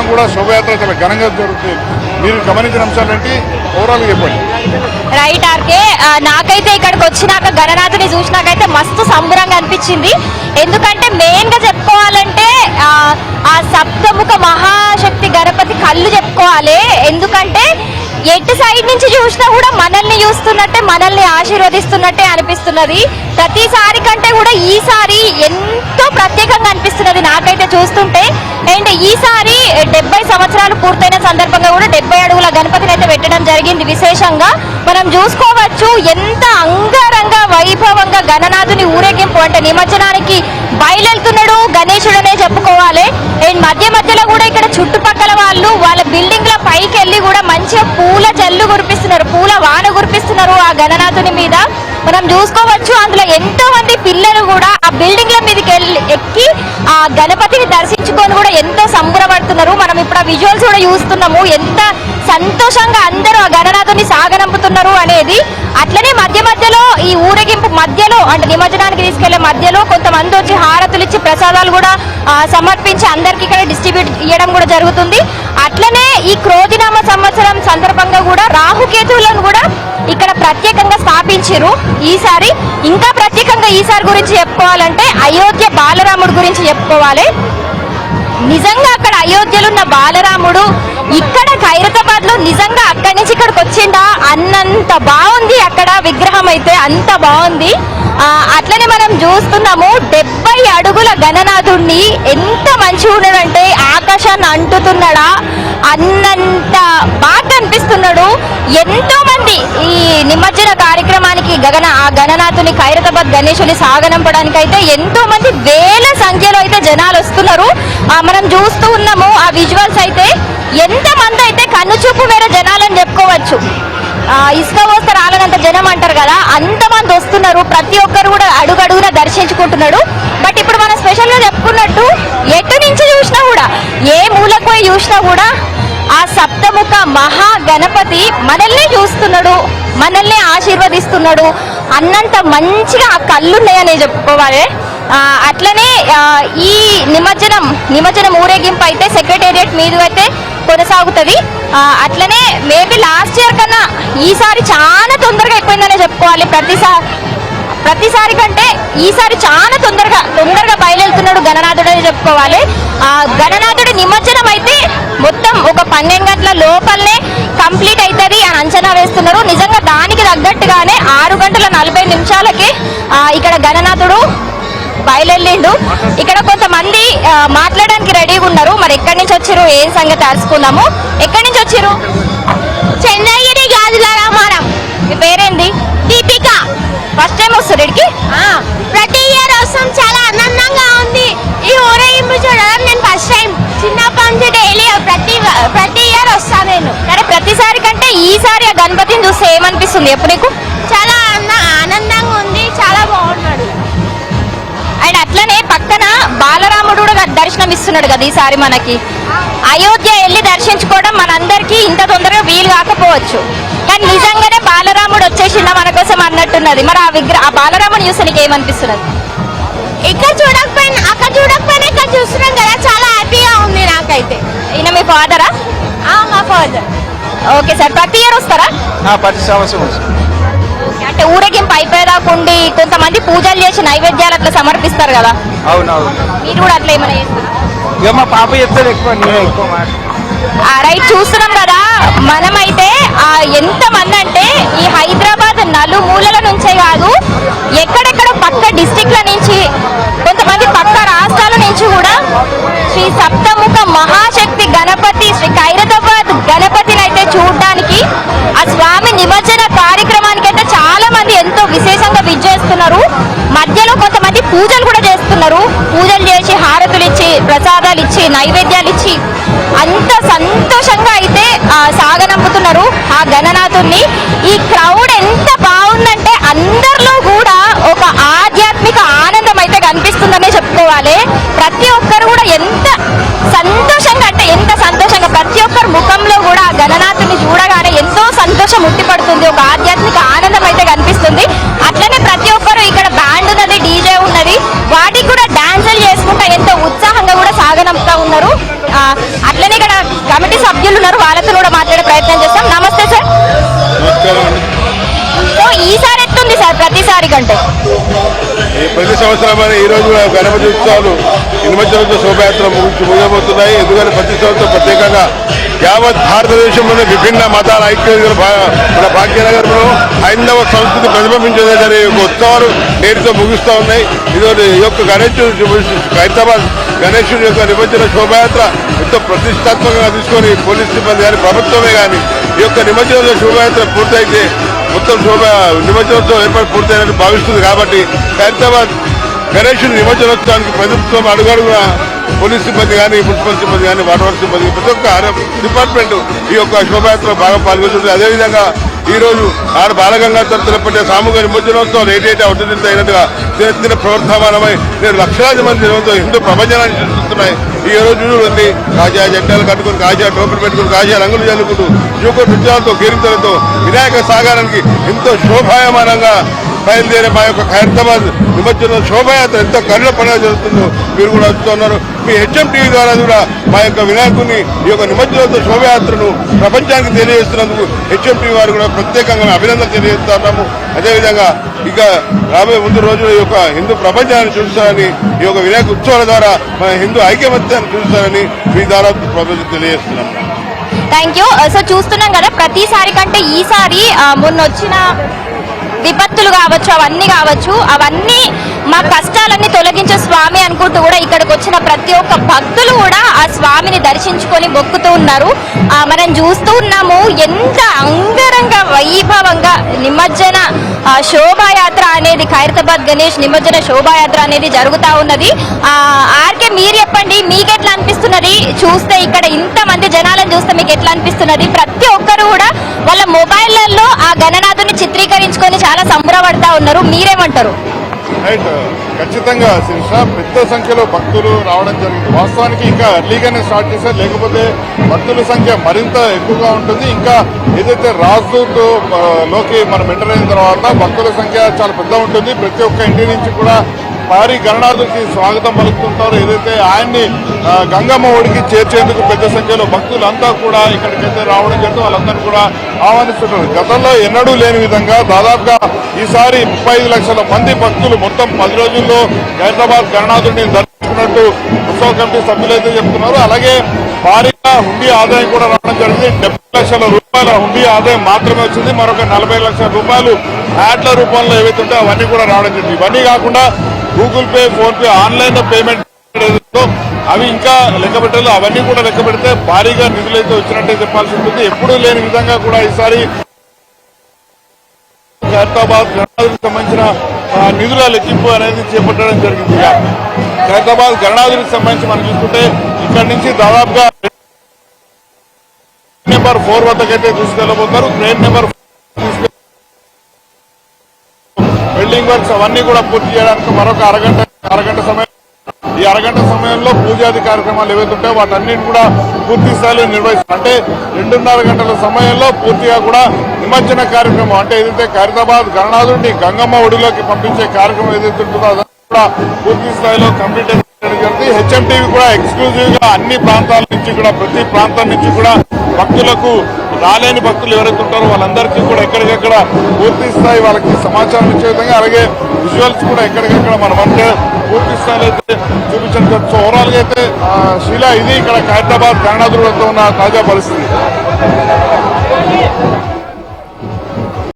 మొత్తం కూడా శోభయాత్ర చాలా ఘనంగా జరుగుతుంది. మీరు గమనించిన అంశాలు ఏంటి? ఓవరాల్ చెప్పండి. Right RK. నాకైతే ఇక్కడికి వచ్చినాక గణనాథుని చూసినాకైతే మస్తు సంబరంగా అనిపించింది. ఎందుకంటే మెయిన్గా చెప్పుకోవాలంటే ఆ, ఆ సప్తముఖ మహాశక్తి గణపతి కళ్ళు చెప్పుకోవాలి. ఎందుకంటే ఎటు సైడ్ నుంచి చూసినా కూడా మనల్ని చూస్తున్నట్టే మనల్ని ఆశీర్వదిస్తున్నట్టే అనిపిస్తున్నది. ప్రతిసారి కంటే కూడా ఈసారి ఎంతో ప్రత్యేకంగా అనిపిస్తున్నది నాకైతే చూస్తుంటే. అండ్ ఈసారి డెబ్బై సంవత్సరాలు పూర్తయిన సందర్భంగా కూడా డెబ్బై అడుగుల గణపతిని అయితే పెట్టడం జరిగింది విశేషంగా. మనం చూసుకోవచ్చు ఎంత అంగరంగ వైభవంగా గణనాథుని ఊరేగింపు అంటే నిమజ్జనానికి బయలుదేరుతున్నాడు గణేశుడనే చెప్పుకోవాలి. అండ్ మధ్య మధ్యలో కూడా ఇక్కడ చుట్టుపక్కల వాళ్ళు వాళ్ళ బిల్డింగ్ల పైకి వెళ్ళి కూడా మంచిగా పూల జల్లు కురిపిస్తున్నారు పూల వాన కురిపిస్తున్నారు ఆ గణనాథుని మీద. మనం చూసుకోవచ్చు. అందులో ఎంతో మంది పిల్లలు కూడా ఆ బిల్డింగ్ల మీదకి వెళ్ళి ఎక్కి ఆ గణపతిని దర్శించుకొని కూడా ఎంతో సంబరపడుతున్నారు. మనం ఇప్పుడు ఆ విజువల్స్ కూడా చూస్తున్నాము. ఎంత సంతోషంగా అందరూ ఆ గణనాథుని సాగనంపుతున్నారు అనేది. అట్లనే మధ్య మధ్యలో ఈ ఊరేగింపు మధ్య అంటే నిమజ్జనానికి తీసుకెళ్ళే మధ్యలో కొంతమంది వచ్చి హారతులు ఇచ్చి ప్రసాదాలు కూడా సమర్పించి అందరికి ఇక్కడ డిస్ట్రిబ్యూట్ ఇవ్వడం కూడా జరుగుతుంది. అట్లనే ఈ క్రోధినామ సంవత్సరం సందర్భంగా కూడా రాహుకేతువులను కూడా ఇక్కడ ప్రత్యేకంగా స్థాపించారు ఈసారి ఇంకా ప్రత్యేకంగా ఈసారి గురించి చెప్పుకోవాలంటే అయోధ్య బాలరాముడి గురించి చెప్పుకోవాలి. నిజంగా అక్కడ అయోధ్యలో ఉన్న బాలరాముడు ఇక్కడ ఖైరతాబాద్లో నిజంగా అక్కడి నుంచి ఇక్కడికి వచ్చిందా? అన్నంత బాగుంది అక్కడ విగ్రహం అయితే అంత బాగుంది. అట్లనే మనం చూస్తున్నాము డెబ్బై అడుగుల గణనాథుడిని ఎంత మంచిగా ఉన్నాడంటే ఆకాశాన్ని అంటుతున్నాడా? అన్నంత బాగా కనిపిస్తున్నాడు ఎంతో మంది ఈ నిమజ్జన కార్యక్రమానికి గగన ఆ గణనాథుని ఖైరతాబాద్ గణేశుని సాగనంపడానికి అయితే ఎంతో మంది వేల సంఖ్యలో అయితే జనాలు వస్తున్నారు. మనం చూస్తూ ఉన్నాము ఆ విజువల్స్ అయితే ఎంతమంది అయితే కన్ను చూపు మేర జనాలని చెప్పుకోవచ్చు. ఇసుక పోస్తే రాలనంత జనం అంటారు కదా అంతమంది వస్తున్నారు. ప్రతి ఒక్కరు కూడా అడుగు అడుగున దర్శించుకుంటున్నాడు. బట్ ఇప్పుడు మనం స్పెషల్గా చెప్పుకున్నట్టు ఎటు నుంచి చూసినా కూడా ఏ మూలకు పోయి చూసినా కూడా ఆ సప్తముఖ మహా గణపతి మనల్ని చూస్తున్నాడు మనల్ని ఆశీర్వదిస్తున్నాడు. అన్నంత మంచిగా ఆ కళ్ళున్నాయని చెప్పుకోవాలి అట్లనే ఈ నిమజ్జనం నిమజ్జనం ఊరేగింపు అయితే సెక్రటేరియట్ మీద అయితే కొనసాగుతుంది. అట్లనే మేబీ లాస్ట్ ఇయర్ కన్నా ఈసారి చాలా తొందరగా అయిపోయిందనే చెప్పుకోవాలి. ప్రతిసారి ప్రతిసారి కంటే ఈసారి చాలా తొందరగా తొందరగా బయలుదేరుతున్నాడు గణనాథుడు అని చెప్పుకోవాలి. ఆ గణనాథుడి నిమజ్జనం అయితే మొత్తం ఒక పన్నెండు గంటల లోపలనే కంప్లీట్ అవుతుంది అని అంచనా వేస్తున్నారు. నిజంగా దానికి తగ్గట్టుగానే ఆరు గంటల నలభై నిమిషాలకి ఇక్కడ గణనాథుడు బయలుదేరిండు. ఇక్కడ కొంతమంది మాట్లాడడానికి రెడీగా ఉన్నారు. మరి ఎక్కడి నుంచి వచ్చారు ఏం సంగతి తెలుసుకుందాము. ఎక్కడి నుంచి వచ్చారు చంద్రగిరి గాజుల రామారం మీ పేరేంది? దీపిక. ప్రతిసారి కంటే ఈసారి ఆ గణపతిని చూస్తే ఏమనిపిస్తుంది ఎప్పుడు నీకు? చాలా ఆన- ఆనందంగా ఉంది చాలా బాగున్నాడు. అండ్ అట్లనే పక్కన బాలరాముడు కూడా దర్శనం ఇస్తున్నాడు కదా ఈసారి మనకి. అయోధ్య వెళ్ళి దర్శించుకోవడం మనందరికీ ఇంత తొందరగా వీలు కాకపోవచ్చు. కానీ నిజంగానే బాలరాముడు వచ్చేసిందా మన కోసం అన్నట్టున్నది. మరి ఆ విగ్రహ ఆ బాలరాముడు చూస్తే నీకు ఏమనిపిస్తున్నది ఇక్కడ చూడకపోయినా అక్కడ ఓకే సార్ ప్రతి ఇయర్ వస్తారా? ప్రతి సంవత్సరం. అంటే ఊరేగింపు అయిపోయేదాకా ఉండి కొంతమంది పూజలు చేసి నైవేద్యాలు అట్లా సమర్పిస్తారు కదా? అవునవును. మీరు కూడా అట్లా ఏమైనా చేస్తారా? ఇక మా పాప చెప్తారు ఎక్కువ నేను రైట్ చూస్తున్నాం కదా మనమైతే ఎంత మంది అంటే ఈ హైదరాబాద్ నలుమూలల నుంచే కాదు ఎక్కడెక్కడ పక్క డిస్టిక్ల నుంచి కొంతమంది పక్క రాష్ట్రాల నుంచి కూడా శ్రీ సప్తముఖ మహాశక్తి గణపతి పూజలు కూడా చేస్తున్నారు. పూజలు చేసి హారతులు ఇచ్చి ప్రసాదాలు ఇచ్చి నైవేద్యాలు ఇచ్చి అంత సంతోషంగా అయితే సాగనంపుతున్నారు ఆ గణనాథుణ్ణి. ఈ క్రౌడ్ ఎంత బాగుందంటే అందరిలో కూడా ఒక ఆధ్యాత్మిక ఆనందం అయితే కనిపిస్తుందనే చెప్పుకోవాలి. ప్రతి ఒక్కరు కూడా ఎంత సంతోషంగా అంటే ఎంత సంతోషంగా ప్రతి ఒక్కరి ముఖంలో కూడా ఆ గణనాథుని చూడగానే ఎంతో సంతోషం ఉట్టిపడుతుంది. ఒక ఆధ్యాత్మిక అట్లనే ఇక్కడ కమిటీ సభ్యులు ఉన్నారు. వాళ్ళతో కూడా మాట్లాడే ప్రయత్నం చేస్తాం. నమస్తే సార్. సో ఈసారి ఎట్టుంది సార్? ప్రతిసారి కంటే. ప్రతి సంవత్సరం ఈరోజు గణపతి ఉత్సవాలు. నిమజ్జనంతో శోభయాత్ర ముగించి ఎందుకంటే ప్రతి సంవత్సరం ప్రత్యేకంగా యావత్ భారతదేశంలోని విభిన్న మతాల ఐక్యతను భా- మన భాగ్యనగరంలో హైందవ సంస్కృతి ప్రతిబింబించేదని ఒక ఉత్సవాలు నేటితో ముగిస్తూ ఉన్నాయి. ఇది ఈ యొక్క గణేశుడు హైదరాబాద్ గణేశుడి యొక్క నిమజ్జన శోభయాత్ర ఎంతో ప్రతిష్టాత్మకంగా తీసుకొని పోలీస్ సిబ్బంది కానీ ప్రభుత్వమే కానీ ఈ యొక్క నిమజ్జన శోభయాత్ర పూర్తయితే మొత్తం శోభ నిమజ్జనంతో ఏర్పాటు పూర్తయినట్టు భావిస్తుంది కాబట్టి హైదరాబాద్ గణేశుని నిమజ్జనోత్సవానికి ప్రభుత్వం అడుగడుగున పోలీస్ సిబ్బంది కానీ మున్సిపల్ సిబ్బంది కానీ వాటర్ సిబ్బంది ప్రతి ఒక్క డిపార్ట్మెంట్ ఈ యొక్క శోభయాత్రలో బాగా పాల్గొంటుంది. అదేవిధంగా ఈ రోజు ఆరు బాలగంగాధర్ తిరుపతి సామూహిక నిమజ్జనోత్సవం ఏటైతే అవుతుంది అయినట్టుగా దినదిన ప్రవర్తమానమై నేను లక్షలాది మంది జనంతో హిందూ ప్రపంచాన్ని సృష్టిస్తున్నాయి ఈ రోజు ఉంది కాజా జెండాలు కట్టుకుని కాజా టోపులు పెట్టుకుని కాజా రంగులు చల్లుకుంటూ యువక నృత్యాలతో కీర్తనలతో వినాయక సాగరానికి ఎంతో శోభాయమానంగా బయలుదేరే మా యొక్క హైదరాబాద్ నిమజ్జన శోభయాత్ర ఎంతో కరుణ పండుగ జరుగుతుందో మీరు కూడా వస్తున్నారు మీ హెచ్ఎం టీవీ ద్వారా కూడా మా యొక్క వినాయకుని ఈ యొక్క నిమజ్జనోత్సవ శోభయాత్రను ప్రపంచానికి తెలియజేస్తున్నందుకు హెచ్ఎం టీవీ వారు కూడా ప్రత్యేకంగా అభినందన తెలియజేస్తున్నాము అదేవిధంగా ఇక రాబోయే ముందు రోజుల ఈ యొక్క హిందూ ప్రపంచాన్ని చూస్తారని ఈ యొక్క వినాయక ఉత్సవాల ద్వారా మన హిందూ ఐక్యమత్యాన్ని చూస్తారని మీ ద్వారా ప్రపంచం తెలియజేస్తున్నాము. థ్యాంక్ యూ సో చూస్తున్నాం కదా ప్రతిసారి కంటే ఈసారి ఆ, మొన్న వచ్చిన విపత్తులు కావచ్చు అవన్నీ కావచ్చు అవన్నీ మా కష్టాలన్నీ తొలగించే స్వామి అనుకుంటూ కూడా ఇక్కడికి వచ్చిన ప్రతి ఒక్క భక్తులు కూడా ఆ స్వామిని దర్శించుకొని మొక్కుతూ ఉన్నారు. ఆ, మనం చూస్తూ ఉన్నాము ఎంత అంగరంగ సందర్భంగా నిమజ్జన శోభాయాత్ర అనేది ఖైరతాబాద్ గణేష్ నిమజ్జన శోభాయాత్ర అనేది జరుగుతూ ఉన్నది. ఆర్కే మీరు చెప్పండి మీకు ఎట్లా అనిపిస్తున్నది? చూస్తే ఇక్కడ ఇంత మంది జనాలను చూస్తే మీకు ఎట్లా అనిపిస్తున్నది? ప్రతి ఒక్కరు కూడా వాళ్ళ మొబైల్లలో ఆ గణనాథుని చిత్రీకరించుకొని చాలా సంబరపడతా ఉన్నారు. మీరేమంటారు? రైట్ ఖచ్చితంగా శిరీష పెద్ద సంఖ్యలో భక్తులు రావడం జరిగింది. వాస్తవానికి ఇంకా ఎర్లీగానే స్టార్ట్ చేశారు. లేకపోతే భక్తుల సంఖ్య మరింత ఎక్కువగా ఉంటుంది. ఇంకా ఏదైతే రాజదూత్లోకి మనం ఎంటర్ అయిన తర్వాత భక్తుల సంఖ్య చాలా పెద్ద ఉంటుంది. ప్రతి ఒక్క ఇంటి నుంచి కూడా భారీ గణనాథుడికి స్వాగతం పలుకుతుంటారో. ఏదైతే ఆయన్ని గంగమ్మ ఒడికి చేర్చేందుకు పెద్ద సంఖ్యలో భక్తులంతా కూడా ఇక్కడికైతే రావడం జరిగింది వాళ్ళందరూ కూడా ఆహ్వానిస్తున్నారు. గతంలో ఎన్నడూ లేని విధంగా దాదాపుగా ఈసారి ముప్పై ఐదు లక్షల మంది భక్తులు మొత్తం పది రోజుల్లో హైదరాబాద్ గణనాథుడిని దర్శించుకున్నట్టు ఉత్సవ కమిటీ సభ్యులైతే చెప్తున్నారు. అలాగే భారీగా హుండీ ఆదాయం కూడా రావడం జరిగింది. డెబ్బై లక్షల రూపాయల హుండీ ఆదాయం మాత్రమే వచ్చింది. మరొక నలభై లక్షల రూపాయలు యాడ్ల రూపంలో ఏవైతే ఉంటే అవన్నీ కూడా రావడం జరిగింది. ఇవన్నీ కాకుండా Google Pay PhonePe online payment అవి ఇంకా లెక్క పెట్టాలి అవన్నీ కూడా లెక్క పెడితే భారీగా నిధులైతే వచ్చినట్టే చెప్పాల్సి ఉంటుంది. ఎప్పుడూ లేని విధంగా కూడా ఈసారి ఖైరతాబాద్ గణనాథులకు సంబంధించిన నిధుల లెక్కింపు అనేది చేపట్టడం జరిగింది. ఖైరతాబాద్ గణనాథులకు సంబంధించి మనం చూసుకుంటే ఇక్కడ నుంచి దాదాపుగా నెంబర్ ఫోర్ వద్దకైతే తీసుకెళ్ళబోతారు ట్రైన్ నెంబర్ బిల్డింగ్ వర్క్స్ అవన్నీ కూడా పూర్తి చేయడానికి మరొక అరగంట అరగంట సమయం ఈ అరగంట సమయంలో పూజాది కార్యక్రమాలు ఏవైతే ఉంటాయో కూడా పూర్తి స్థాయిలో నిర్వహిస్తారు. అంటే రెండున్నర గంటల సమయంలో పూర్తిగా కూడా నిమజ్జన కార్యక్రమం అంటే ఏదైతే ఖైరతాబాద్ గణనాథుడిని గంగమ్మ ఒడిలోకి పంపించే కార్యక్రమం ఏదైతే ఉంటుందో అదంతా కూడా పూర్తి స్థాయిలో కంప్లీట్ జరిగింది. కూడా ఎక్స్క్లూజివ్గా అన్ని ప్రాంతాల నుంచి కూడా ప్రతి ప్రాంతం నుంచి కూడా భక్తులకు రాలేని భక్తులు ఎవరైతే ఉంటారో వాళ్ళందరికీ కూడా ఎక్కడికక్కడ పూర్తి స్థాయి వాళ్ళకి సమాచారం ఇచ్చే విధంగా అలాగే విజువల్స్ కూడా ఎక్కడికక్కడ మనం అంటే పూర్తి స్థాయిలో అయితే చూపించడం సో ఓవరాల్గా అయితే శిలా శీలా ఇది ఇక్కడ హైదరాబాద్ గణనాథుడు ఉన్న తాజా పరిస్థితి.